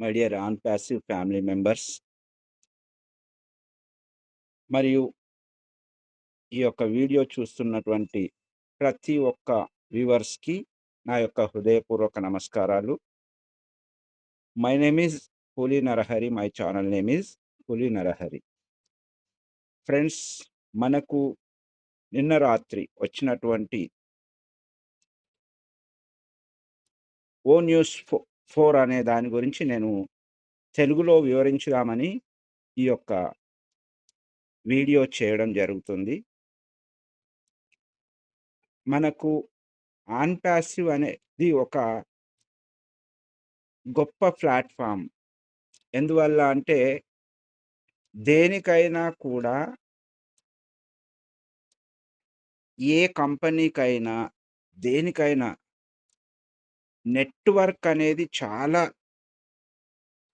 My dear ONPASSIVE family members మరియు ఈ యొక్క వీడియో చూస్తున్నటువంటి ప్రతి ఒక్క వ్యూవర్స్కి నా యొక్క హృదయపూర్వక నమస్కారాలు. My name is Puli Narahari my channel name is Puli Narahari friends మనకు నిన్న రాత్రి వచ్చినటువంటి ఓ న్యూస్ ఫో ఫోర్ అనే దాని గురించి నేను తెలుగులో వివరించుదామని ఈ యొక్క వీడియో చేయడం జరుగుతుంది. మనకు ఆన్ ప్యాసివ్ అనేది ఒక గొప్ప ప్లాట్ఫామ్. ఎందువల్ల అంటే దేనికైనా కూడా ఏ కంపెనీకైనా దేనికైనా నెట్వర్క్ అనేది చాలా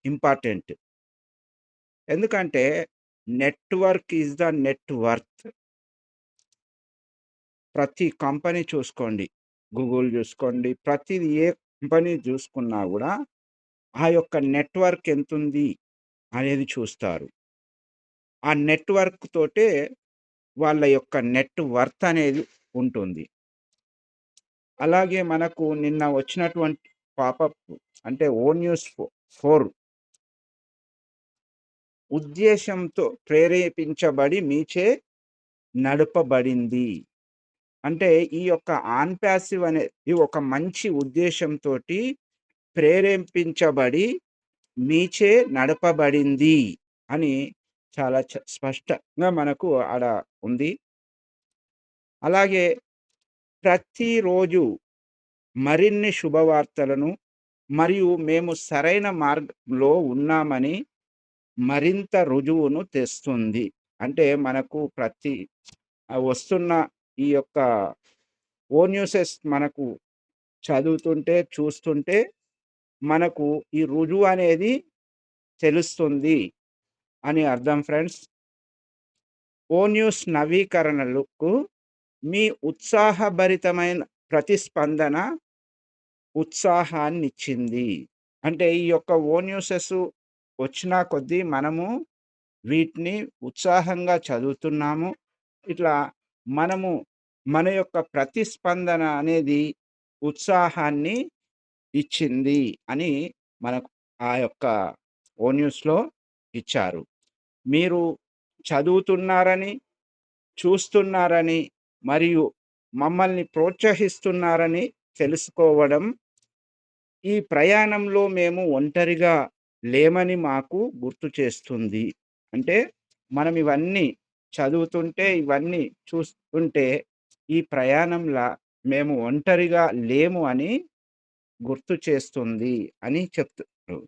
ఇంపార్టెంట్. ఎందుకంటే network is the net worth. ప్రతి కంపెనీ చూసుకోండి. గూగుల్ చూసుకోండి. ప్రతి ఏ కంపెనీ చూసుకున్నా కూడా ఆ యొక్క నెట్వర్క్ ఎంత ఉంది అనేది చూస్తారు. ఆ నెట్వర్క్ తోటే వాళ్ళ యొక్క నెట్ వర్త్ అనేది ఉంటుంది. అలాగే మనకు నిన్న వచ్చినటువంటి పాపప్ అంటే ఓ న్యూస్ ఫోర్. ఉద్దేశంతో ప్రేరేపించబడి మీచే నడపబడింది. అంటే ఈ యొక్క ఆన్ ప్యాసివ్ అనేది ఒక మంచి ఉద్దేశంతో ప్రేరేపించబడి మీచే నడపబడింది అని చాలా స్పష్టంగా మనకు ఆడ ఉంది. అలాగే ప్రతిరోజు మరిన్ని శుభవార్తలను మరియు మేము సరైన మార్గంలో ఉన్నామని మరింత రుజువును తెస్తుంది. అంటే మనకు ప్రతి వస్తున్న ఈ యొక్క ఓ న్యూసెస్ మనకు చదువుతుంటే చూస్తుంటే మనకు ఈ రుజువు అనేది తెలుస్తుంది అని అర్థం ఫ్రెండ్స్. ఓ న్యూస్ నవీకరణలకు మీ ఉత్సాహభరితమైన ప్రతిస్పందన ఉత్సాహాన్ని ఇచ్చింది అంటే ఈ యొక్క ఓ న్యూసెస్ వచ్చిన కొద్దీ మనము వీటిని ఉత్సాహంగా చదువుతున్నాము. ఇట్లా మనము మన యొక్క ప్రతిస్పందన అనేది ఉత్సాహాన్ని ఇచ్చింది అని మనకు ఆ యొక్క ఓ న్యూస్లో ఇచ్చారు. మీరు చదువుతున్నారని చూస్తున్నారని మరియు మమ్మల్ని ప్రోత్సహిస్తున్నారని తెలుసుకోవడం ఈ ప్రయాణంలో మేము ఒంటరిగా లేమని మాకు గుర్తు చేస్తుంది. అంటే మనం ఇవన్నీ చదువుతుంటే ఇవన్నీ చూస్తుంటే ఈ ప్రయాణంలో మేము ఒంటరిగా లేము అని గుర్తు చేస్తుంది అని చెప్తున్నారు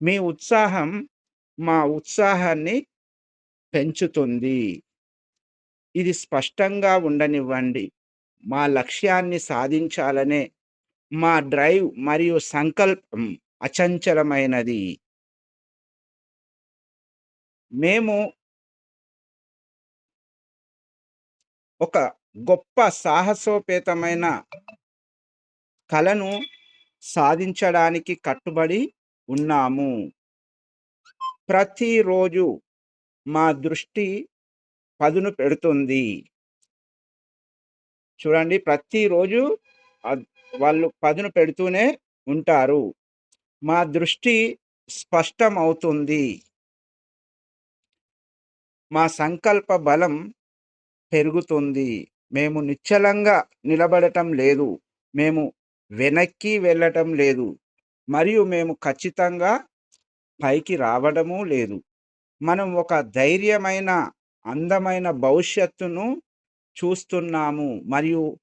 మీ ఉత్సాహం మా ఉత్సాహాన్ని పెంచుతుంది. ఇది స్పష్టంగా ఉండనివ్వండి. మా లక్ష్యాన్ని సాధించాలనే మా డ్రైవ్ మరియు సంకల్పం అచంచలమైనది. మేము ఒక గొప్ప సాహసోపేతమైన కళను సాధించడానికి కట్టుబడి ఉన్నాము. ప్రతిరోజు మా దృష్టి పదును పెడుతుంది. చూడండి ప్రతిరోజు వాళ్ళు పదును పెడుతూనే ఉంటారు. మా దృష్టి స్పష్టం అవుతుంది మా సంకల్ప బలం పెరుగుతుంది. మేము నిశ్చలంగా నిలబడటం లేదు. మేము వెనక్కి వెళ్ళటం లేదు. మరియు మేము ఖచ్చితంగా పైకి రావడము లేదు. మనం ఒక ధైర్యమైన అందమైన భవిష్యత్తును చూస్తున్నాము. మరియు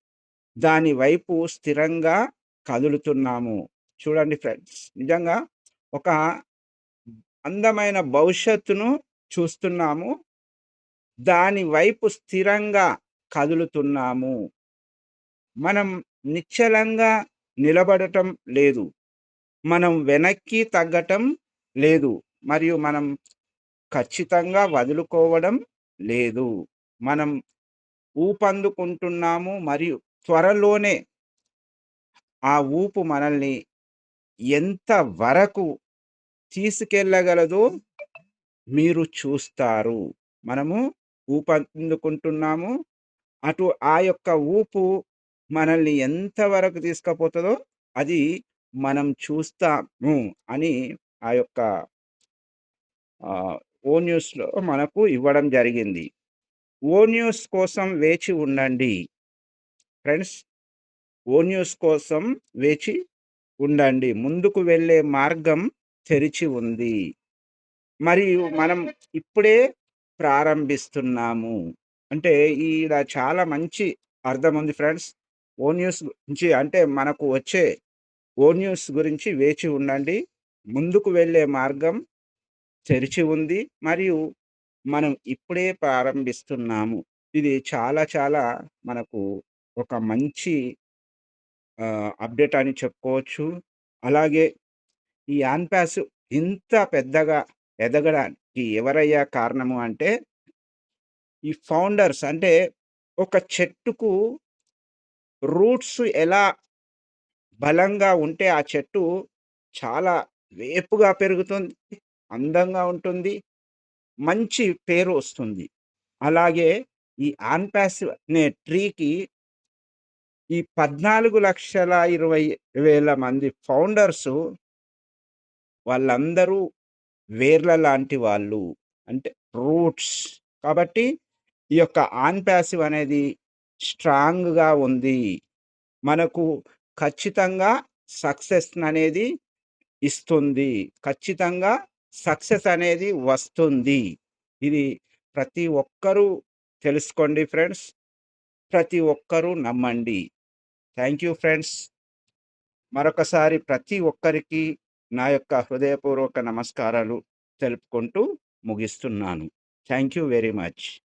దాని వైపు స్థిరంగా కదులుతున్నాము. చూడండి ఫ్రెండ్స్ నిజంగా ఒక అందమైన భవిష్యత్తును చూస్తున్నాము. దాని వైపు స్థిరంగా కదులుతున్నాము. మనం నిశ్చలంగా నిలబడటం లేదు. మనం వెనక్కి తగ్గటం లేదు. మరియు మనం ఖచ్చితంగా వదులుకోవడం లేదు మనం ఊపందుకుంటున్నాము మరియు త్వరలోనే ఆ ఊపు మనల్ని ఎంత వరకు తీసుకెళ్ళగలదో మీరు చూస్తారు. మనము ఊపందుకుంటున్నాము. అటు ఆ యొక్క ఊపు మనల్ని ఎంతవరకు తీసుకుపోతుందో అది మనం చూస్తాము అని ఆ యొక్క ఓ న్యూస్‌లో మనకు ఇవ్వడం జరిగింది. ఓ న్యూస్ కోసం వేచి ఉండండి. ఫ్రెండ్స్ ఓ న్యూస్ కోసం వేచి ఉండండి. ముందుకు వెళ్ళే మార్గం తెరిచి ఉంది. మరియు మనం ఇప్పుడే ప్రారంభిస్తున్నాము. అంటే ఈడ చాలా మంచి అర్థం ఉంది ఫ్రెండ్స్. ఓ న్యూస్ గురించి అంటే మనకు వచ్చే ఓ న్యూస్ గురించి వేచి ఉండండి. ముందుకు వెళ్ళే మార్గం తెరిచి ఉంది. మరియు మనం ఇప్పుడే ప్రారంభిస్తున్నాము. ఇది చాలా చాలా మనకు ఒక మంచి ఆహ్, అప్డేట్ అని చెప్పుకోవచ్చు. అలాగే ఈ యాన్‌పాస్ ఇంత పెద్దగా ఎదగడానికి ఎవరయ్యా కారణము అంటే ఈ ఫౌండర్స్ అంటే ఒక చెట్టుకు రూట్స్ ఎలా బలంగా ఉంటే ఆ చెట్టు చాలా వేపుగా పెరుగుతుంది. అందంగా ఉంటుంది. మంచి పేరు వస్తుంది. అలాగే ఈ ఆన్‌పాస్ అనే ట్రీకి ఈ 14,20,000 మంది ఫౌండర్స్ వాళ్ళందరూ వేర్ల లాంటి వాళ్ళు. అంటే రూట్స్. కాబట్టి ఈ యొక్క ఆన్‌పాసివ్ అనేది స్ట్రాంగ్‌గా ఉంది. మనకు ఖచ్చితంగా సక్సెస్ అనేది ఇస్తుంది. ఖచ్చితంగా సక్సెస్ అనేది వస్తుంది. ఇది ప్రతి ఒక్కరూ తెలుసుకోండి ఫ్రెండ్స్. ప్రతి ఒక్కరూ నమ్మండి. Thank you friends. మరొకసారి ప్రతి ఒక్కరికి నా యొక్క హృదయపూర్వక నమస్కారాలు తెలుపుకుంటూ ముగిస్తున్నాను. Thank you very much.